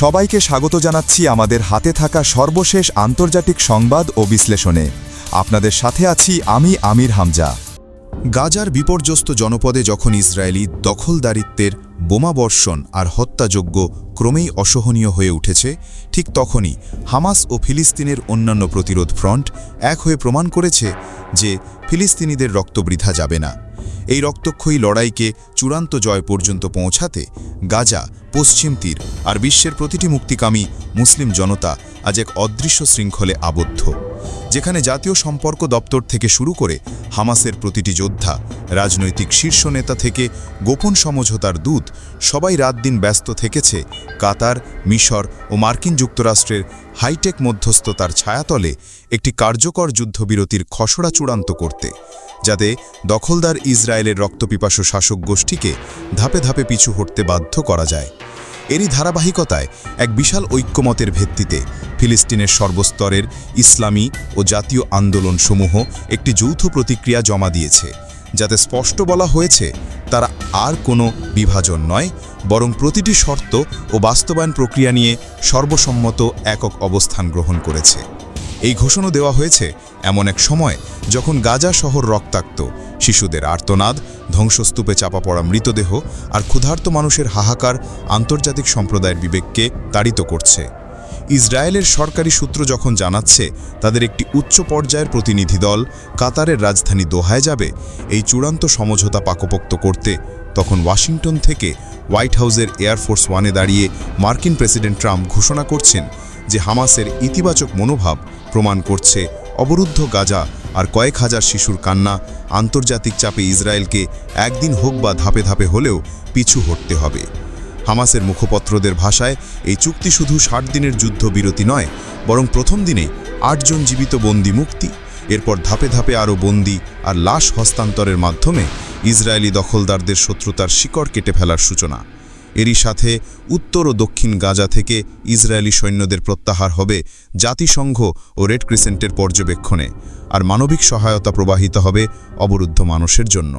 সবাইকে স্বাগত জানাচ্ছি আমাদের হাতে থাকা সর্বশেষ আন্তর্জাতিক সংবাদ ও বিশ্লেষণে। আপনাদের সাথে আছি আমি আমির হামজা। গাজার বিপর্যস্ত জনপদে যখন ইসরায়েলি দখলদারিত্বের বোমাবর্ষণ আর হত্যাযোগ্য ক্রমেই অসহনীয় হয়ে উঠেছে, ঠিক তখনই হামাস ও ফিলিস্তিনের অন্যান্য প্রতিরোধ ফ্রন্ট এক হয়ে প্রমাণ করেছে যে ফিলিস্তিনিদের রক্ত বৃথা যাবে না। এই রক্তক্ষয়ী লড়াইকে চূড়ান্ত জয় পর্যন্ত পৌঁছাতে গাজা, পশ্চিম তীর আর বিশ্বের প্রতিটি মুক্তিকামী মুসলিম জনতা আজ এক অদৃশ্য শৃঙ্খলে আবদ্ধ, যেখানে জাতীয় সম্পর্ক দপ্তর থেকে শুরু করে হামাসের প্রতিটি যোদ্ধা, রাজনৈতিক শীর্ষ নেতা থেকে গোপন সমঝোতার দূত সবাই রাত দিন ব্যস্ত থেকেছে কাতার, মিশর ও মার্কিন যুক্তরাষ্ট্রের হাইটেক মধ্যস্থতার ছায়াতলে একটি কার্যকর যুদ্ধবিরতির খসড়া চূড়ান্ত করতে, যাতে দখলদার ইসরায়েলের রক্তপিপাসু শাসক গোষ্ঠীকে ধাপে ধাপে পিছু হটতে বাধ্য করা যায়। এরই ধারাবাহিকতায় এক বিশাল ঐক্যমতের ভিত্তিতে ফিলিস্তিনের সর্বস্তরের ইসলামী ও জাতীয় আন্দোলনসমূহ একটি যৌথ প্রতিক্রিয়া জমা দিয়েছে, যাতে স্পষ্ট বলা হয়েছে তারা আর কোনো বিভাজন নয়, বরং প্রতিটি শর্ত ও বাস্তবায়ন প্রক্রিয়া নিয়ে সর্বসম্মত একক অবস্থান গ্রহণ করেছে। এই ঘোষণা দেওয়া হয়েছে এমন এক সময় যখন গাজা শহর রক্তাক্ত। শিশুদের আর্তনাদ, ধ্বংসস্তূপে চাপা পড়া মৃতদেহ আর ক্ষুধার্ত মানুষের হাহাকার আন্তর্জাতিক সম্প্রদায়ের বিবেককে তাড়িত করছে। ইসরায়েলের সরকারি সূত্র যখন জানাচ্ছে তাদের একটি উচ্চ পর্যায়ের প্রতিনিধি দল কাতারের রাজধানী দোহায় যাবে, এই চূড়ান্ত সমঝোতা পাকপোক্ত করতে তখন ওয়াশিংটন থেকে হোয়াইট হাউসের এয়ারফোর্স ওয়ানে দাঁড়িয়ে মার্কিন প্রেসিডেন্ট ট্রাম্প ঘোষণা করছেন যে হামাসের ইতিবাচক মনোভাব প্রমাণ করছে অবরুদ্ধ গাজা আর কয়েক হাজার শিশুর কান্না, আন্তর্জাতিক চাপে ইসরায়েলকে একদিন হোক বা ধাপে ধাপে হলেও পিছু হটতে হবে। হামাসের মুখপত্রদের ভাষায়, এই চুক্তি শুধু ষাট দিনের যুদ্ধবিরতি নয়, বরং প্রথম দিনে আটজন জীবিত বন্দি মুক্তি, এরপর ধাপে ধাপে আরও বন্দি আর লাশ হস্তান্তরের মাধ্যমে ইসরায়েলি দখলদারদের শত্রুতার শিকড় কেটে ফেলার সূচনা। এরই সাথে উত্তর ও দক্ষিণ গাজা থেকে ইসরায়েলি সৈন্যদের প্রত্যাহার হবে জাতিসংঘ ও রেড ক্রিসেন্টের পর্যবেক্ষণে, আর মানবিক সহায়তা প্রবাহিত হবে অবরুদ্ধ মানুষের জন্য।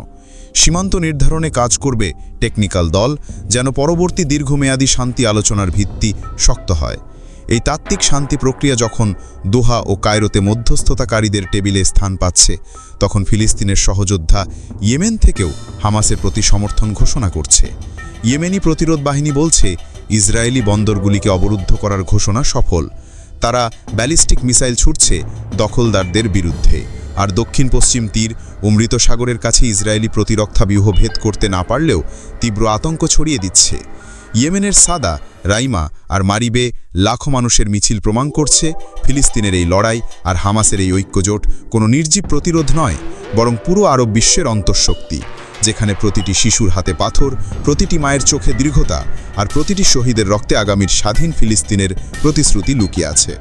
সীমান্ত নির্ধারণে কাজ করবে টেকনিক্যাল দল, যেন পরবর্তী দীর্ঘমেয়াদী শান্তি আলোচনার ভিত্তি শক্ত হয়। এই তাত্ত্বিক শান্তি প্রক্রিয়া যখন দোহা ও কায়রোতে মধ্যস্থতাকারীদের টেবিলে স্থান পাচ্ছে, তখন ফিলিস্তিনের সহযোদ্ধা ইয়েমেন থেকেও হামাসের প্রতি সমর্থন ঘোষণা করছে। ইয়েমেনি প্রতিরোধ বাহিনী বলছে, ইসরায়েলি বন্দরগুলিকে অবরুদ্ধ করার ঘোষণা সফল। তারা ব্যালিস্টিক মিসাইল ছুটছে দখলদারদের বিরুদ্ধে। আর দক্ষিণ পশ্চিম তীর ও মৃত সাগরের কাছে ইসরায়েলি প্রতিরক্ষা ব্যূহ ভেদ করতে না পারলেও তীব্র আতঙ্ক ছড়িয়ে দিচ্ছে। ইয়েমেনের সাদা রাইমা আর মারিবে লাখো মানুষের মিছিল প্রমাণ করছে, ফিলিস্তিনের এই লড়াই আর হামাসের এই ঐক্যজোট কোনো নির্জীব প্রতিরোধ নয়, বরং পুরো আরব বিশ্বের অন্তঃশক্তি, যেখানে প্রতিটি শিশুর হাতে পাথর, প্রতিটি মায়ের চোখে দীর্ঘতা আর প্রতিটি শহীদের রক্তে আগামীর স্বাধীন ফিলিস্তিনের প্রতিশ্রুতি লুকিয়ে আছে।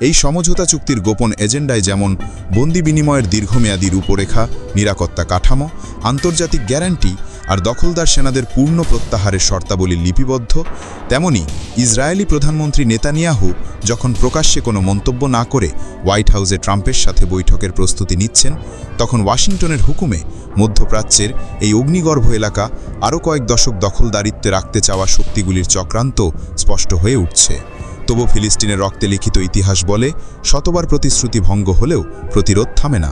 এই সমঝোতা চুক্তির গোপন এজেন্ডায় যেমন বন্দি বিনিময়ের দীর্ঘমেয়াদী রূপরেখা, নিরাপত্তা কাঠামো, আন্তর্জাতিক গ্যারান্টি আর দখলদার সেনাদের পূর্ণ প্রত্যাহারের শর্তাবলী লিপিবদ্ধ, তেমনি ইসরায়েলি প্রধানমন্ত্রী নেতানিয়াহু যখন প্রকাশ্যে কোনো মন্তব্য না করে হোয়াইট হাউসে ট্রাম্পের সাথে বৈঠকের প্রস্তুতি নিচ্ছেন, তখন ওয়াশিংটনের হুকুমে মধ্যপ্রাচ্যের এই অগ্নিগর্ভ এলাকা আরও কয়েক দশক দখলদারিত্বে রাখতে চাওয়া শক্তিগুলির চক্রান্ত স্পষ্ট হয়ে উঠছে। তবু ফিলিস্তিনের রক্তে লিখিত ইতিহাস বলে শতবার প্রতিশ্রুতি ভঙ্গ হলেও প্রতিরোধ থামে না।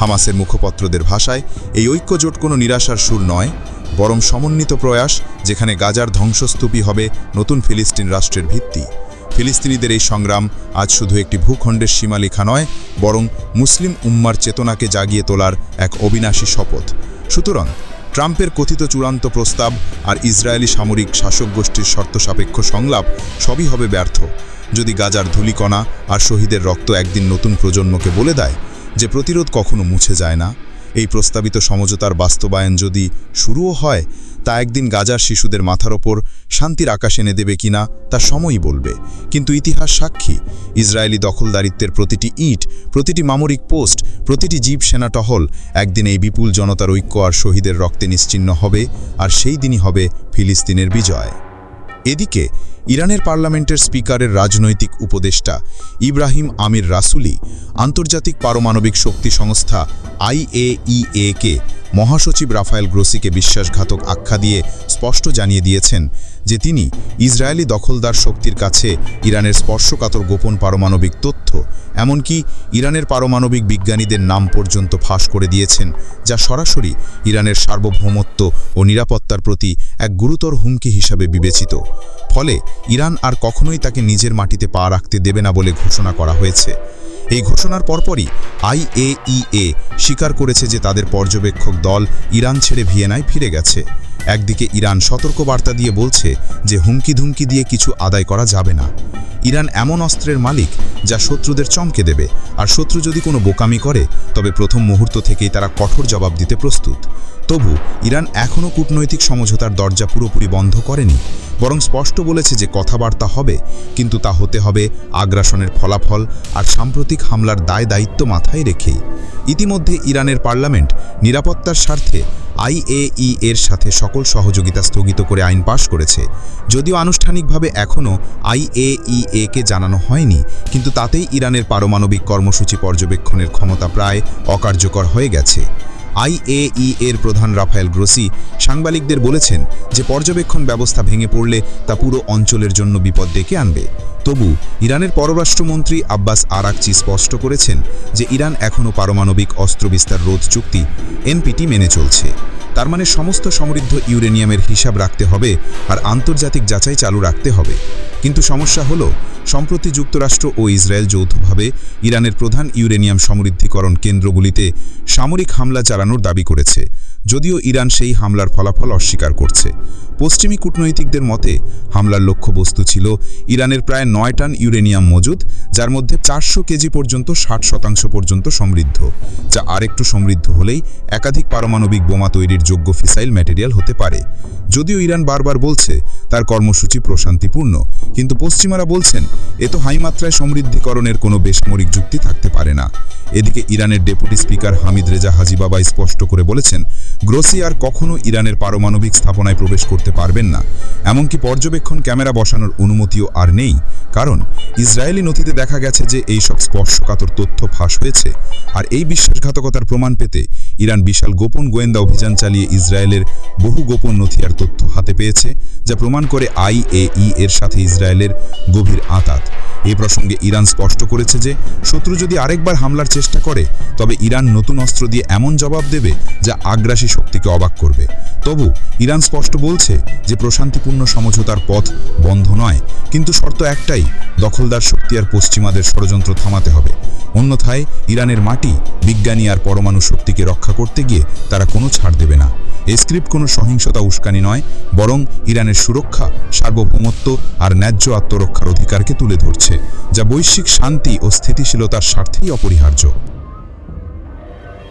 হামাসের মুখপত্রদের ভাষায়, এই ঐক্যজোট কোনো নিরাশার সুর নয়, বরং সমন্বিত প্রয়াস যেখানে গাজার ধ্বংসস্তূপই হবে নতুন ফিলিস্তিন রাষ্ট্রের ভিত্তি। ফিলিস্তিনিদের এই সংগ্রাম আজ শুধু একটি ভূখণ্ডের সীমালেখা নয়, বরং মুসলিম উম্মার চেতনাকে জাগিয়ে তোলার এক অবিনাশী শপথ। সুতরাং, ট্রাম্পের কথিত চূড়ান্ত প্রস্তাব আর ইসরায়েলি সামরিক শাসক গোষ্ঠীর শর্ত সাপেক্ষ সংলাপ সবই হবে ব্যর্থ। যদি গাজার ধূলিকণা আর শহীদের রক্ত একদিন নতুন প্রজন্মকে বলে দেয় যে প্রতিরোধ কখনো মুছে যায় না। এই প্রস্তাবিত সমঝোতার বাস্তবায়ন যদি শুরুও হয়, তা একদিন গাজার শিশুদের মাথার ওপর শান্তির আকাশ এনে দেবে কিনা, তা সময়ই বলবে। কিন্তু ইতিহাস সাক্ষী, ইসরায়েলি দখলদারিত্বের প্রতিটি ইট, প্রতিটি মামরিক পোস্ট, প্রতিটি জীব সেনা টহল একদিন এই বিপুল জনতার ঐক্য আর শহীদের রক্তে নিশ্চিন্ন হবে, আর সেই দিনই হবে ফিলিস্তিনের বিজয়। এদিকে, ইরানের পার্লামেন্টের স্পিকারের রাজনৈতিক উপদেষ্টা ইব্রাহিম আমির রাসুলি আন্তর্জাতিক পারমাণবিক শক্তি সংস্থা আইএইএ কে মহাসচিব রাফায়েল গ্রোসিকে বিশ্বাসঘাতক আখ্যা দিয়ে স্পষ্ট জানিয়ে দিয়েছেন যে তিনি ইসরায়েলি দখলদার শক্তির কাছে ইরানের স্পর্শকাতর গোপন পারমাণবিক তথ্য, এমনকি ইরানের পারমাণবিক বিজ্ঞানীদের নাম পর্যন্ত ফাঁস করে দিয়েছেন, যা সরাসরি ইরানের সার্বভৌমত্ব ও নিরাপত্তার প্রতি এক গুরুতর হুমকি হিসাবে বিবেচিত। ফলে ইরান আর কখনোই তাকে নিজের মাটিতে পা রাখতে দেবে না বলে ঘোষণা করা হয়েছে। এই ঘোষণার পরপরই আইএইএ স্বীকার করেছে যে তাদের পর্যবেক্ষক দল ইরান ছেড়ে ভিয়েনায় ফিরে গেছে। একদিকে ইরান সতর্কবার্তা দিয়ে বলছে যে হুমকি ধুমকি দিয়ে কিছু আদায় করা যাবে না। ইরান এমন অস্ত্রের মালিক যা শত্রুদের চমকে দেবে। আর শত্রু যদি কোনো বোকামি করে, তবে প্রথম মুহূর্ত থেকেই তারা কঠোর জবাব দিতে প্রস্তুত। তবু ইরান এখনও কূটনৈতিক সমঝোতার দরজা পুরোপুরি বন্ধ করেনি, বরং স্পষ্ট বলেছে যে কথাবার্তা হবে, কিন্তু তা হতে হবে আগ্রাসনের ফলাফল আর সাম্প্রতিক হামলার দায় দায়িত্ব মাথায় রেখেই। ইতিমধ্যে ইরানের পার্লামেন্ট নিরাপত্তার স্বার্থে আইএই এর সাথে সকল সহযোগিতা স্থগিত করে আইন পাশ করেছে। যদিও আনুষ্ঠানিকভাবে এখনও আইএই কে জানানো হয়নি, কিন্তু তাতেই ইরানের পারমাণবিক কর্মসূচি পর্যবেক্ষণের ক্ষমতা প্রায় অকার্যকর হয়ে গেছে। আইএই এর প্রধান রাফায়েল গ্রোসি সাংবাদিকদের বলেছেন যে পর্যবেক্ষণ ব্যবস্থা ভেঙে পড়লে তা পুরো অঞ্চলের জন্য বিপদ ডেকে আনবে। তবু ইরানের পররাষ্ট্রমন্ত্রী আব্বাস আরাকচি স্পষ্ট করেছেন যে ইরান এখনও পারমাণবিক অস্ত্র বিস্তার রোধ চুক্তি এনপিটি মেনে চলছে। তার মানে সমস্ত সমৃদ্ধ ইউরেনিয়ামের হিসাব রাখতে হবে আর আন্তর্জাতিক যাচাই চালু রাখতে হবে। কিন্তু সমস্যা হল, সম্প্রতি যুক্তরাষ্ট্র ও ইসরায়েল যৌথভাবে ইরানের প্রধান ইউরেনিয়াম সমৃদ্ধিকরণ কেন্দ্রগুলিতে সামরিক হামলা চালানোর দাবি করেছে, যদিও ইরান সেই হামলার ফলাফল অস্বীকার করছে। পশ্চিমী কূটনৈতিকদের মতে, হামলার লক্ষ্যবস্তু ছিল ইরানের প্রায় নয় টান ইউরেনিয়াম মজুদ, যার মধ্যে চারশো কেজি পর্যন্ত, ষাট শতাংশ পর্যন্ত সমৃদ্ধ, যা আরেকটু সমৃদ্ধ হলেই একাধিক পারমাণবিক বোমা তৈরির যোগ্য ফিসাইল ম্যাটেরিয়াল হতে পারে। যদিও ইরান বারবার বলছে, তার কর্মসূচি প্রশান্তিপূর্ণ, কিন্তু পশ্চিমারা বলছেন, এ তো হাইমাত্রায় সমৃদ্ধিকরণের কোনো বেসামরিক যুক্তি থাকতে পারে না। এদিকে ইরানের deputy speaker Hamid Reza Hajibaba স্পষ্ট করে বলেছেন, গ্রোসি আর কখনো ইরানের পারমাণবিক স্থাপনায় প্রবেশ করতে পারবেন না। এমনকি পর্যবেক্ষণ ক্যামেরা বসানোর অনুমতিও আর নেই। কারণ ইসরায়েলি নথিতে দেখা গেছে যে এই সব স্পর্শকাতর তথ্য ফাঁস হয়েছে। আর এই বিশ্বাসঘাতকতার প্রমাণ পেতে ইরান বিশাল গোপন গোয়েন্দা অভিযান চালিয়ে ইসরায়েলের বহু গোপন নথি আর তথ্য হাতে পেয়েছে, যা প্রমাণ করে আইএই এর সাথে ইসরায়েলের গভীর আঁতাত। এই প্রসঙ্গে ইরান স্পষ্ট করেছে যে, শত্রু যদি আরেকবার হামলার চেষ্টা করে, তবে ইরান নতুন অস্ত্র দিয়ে এমন জবাব দেবে যা আগ্রাসী শক্তিকে অবাক করবে। তবু, ইরান স্পষ্ট বলছে যে, প্রশান্তিপূর্ণ সমঝোতার পথ বন্ধ নয়, কিন্তু শর্ত একটাই, দখলদার শক্তি আর পশ্চিমাদের ষড়যন্ত্র থামাতে হবে। অন্যথায় ইরানের মাটি বিজ্ঞানী আর পরমাণু শক্তিকে রক্ষা করতে গিয়ে তারা কোনো ছাড় দেবে না। এ স্ক্রিপ্ট কোনো সহিংসতা উস্কানি নয়, বরং ইরানের সুরক্ষা, সার্বভৌমত্ব আর ন্যায্য আত্মরক্ষার অধিকারকে তুলে ধরছে, যা বৈশ্বিক শান্তি ও স্থিতিশীলতার স্বার্থেই অপরিহার্য।